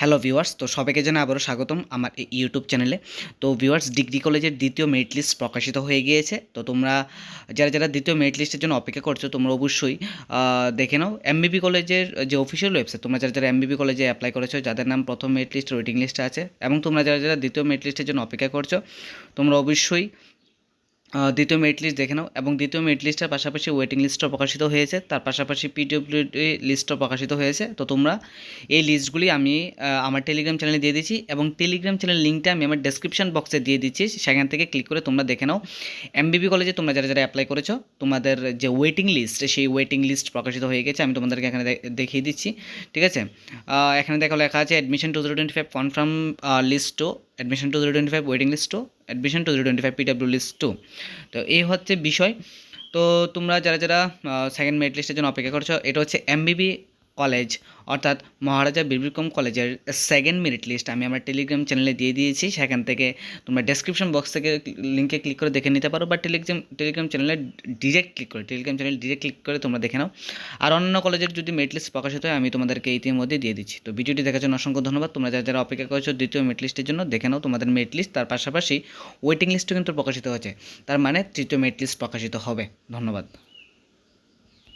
Hello viewers, তো সবাইকে জানাই আবারও স্বাগতম আমার এই ইউটিউব চ্যানেলে। তো ভিউয়ার্স, ডিগ্রি কলেজের দ্বিতীয় মেরিট লিস্ট প্রকাশিত হয়ে গিয়েছে। তো তোমরা যারা যারা দ্বিতীয় মেরিট লিস্টের জন্য অপেক্ষা করছ, তোমরা অবশ্যই দেখে নাও। এমবিবি কলেজের যে অফিসিয়াল ওয়েবসাইট তোমরা যারা যারা এমবিবি কলেজে অ্যাপ্লাই করেছ, যাদের নাম প্রথম মেরিট লিস্ট ওয়েটিং লিস্টে আছে, এবং তোমরা যারা যারা দ্বিতীয় মেরিট লিস্টের জন্য অপেক্ষা করছ, তোমরা অবশ্যই দ্বিতীয় মেরিট লিস্ট দেখে নাও। এবং দ্বিতীয় মেরিট লিস্টের পাশাপাশি ওয়েটিং লিস্টও প্রকাশিত হয়েছে। তার পাশাপাশি পিডব্লিউডি লিস্টও প্রকাশিত হয়েছে। তো তোমরা এই লিস্টগুলি আমি আমার টেলিগ্রাম চ্যানেলে দিয়ে দিচ্ছি এবং টেলিগ্রাম চ্যানেল লিঙ্কটা আমি আমার ডেসক্রিপশন বক্সে দিয়ে দিচ্ছি। সেখান থেকে ক্লিক করে তোমরা দেখে নাও। এমবিবি কলেজে তোমরা যারা যারা অ্যাপ্লাই করেছ, তোমাদের যে ওয়েটিং লিস্ট সেই ওয়েটিং লিস্ট প্রকাশিত হয়ে গেছে। আমি তোমাদেরকে এখানে দেখিয়ে দিচ্ছি। ঠিক আছে? এখানে দেখো লেখা আছে admission two zero twenty five confirm list two admission two zero twenty five waiting list two admission two zero twenty five PW list two তো। এই হচ্ছে বিষয়। তো তোমরা যারা যারা সেকেন্ড মেরিট লিস্টের জন্য অপেক্ষা করছ, এটা হচ্ছে এমবিবি কলেজ, অর্থাৎ মহারাজা বীরবিক্রম কলেজের সেকেন্ড মেরিট লিস্ট আমি আমার টেলিগ্রাম চ্যানেলে দিয়ে দিয়েছি। সেখান থেকে তোমরা ডেসক্রিপশন বক্স থেকে লিঙ্কে ক্লিক করে দেখে নিতে পারো বা টেলিগ্রাম টেলিগ্রাম চ্যানেলে ডিরেক্ট ক্লিক করে টেলিগ্রাম চ্যানেল ডিরেক্ট ক্লিক করে তোমরা দেখে নাও। আর অন্যান্য কলেজের যদি মেরিট লিস্ট প্রকাশিত হয়, আমি তোমাদেরকে ইতিমধ্যে দিয়ে দিচ্ছি। তো ভিডিওটি দেখার জন্য অসংখ্য ধন্যবাদ। তোমরা যারা যারা অপেক্ষা করছ দ্বিতীয় মেরিট লিস্টের জন্য, দেখে নাও তোমাদের মেরিট লিস্ট তার পাশাপাশি ওয়েটিং লিস্টও কিন্তু প্রকাশিত হয়েছে। তার মানে তৃতীয় মেরিট লিস্ট প্রকাশিত হবে। ধন্যবাদ।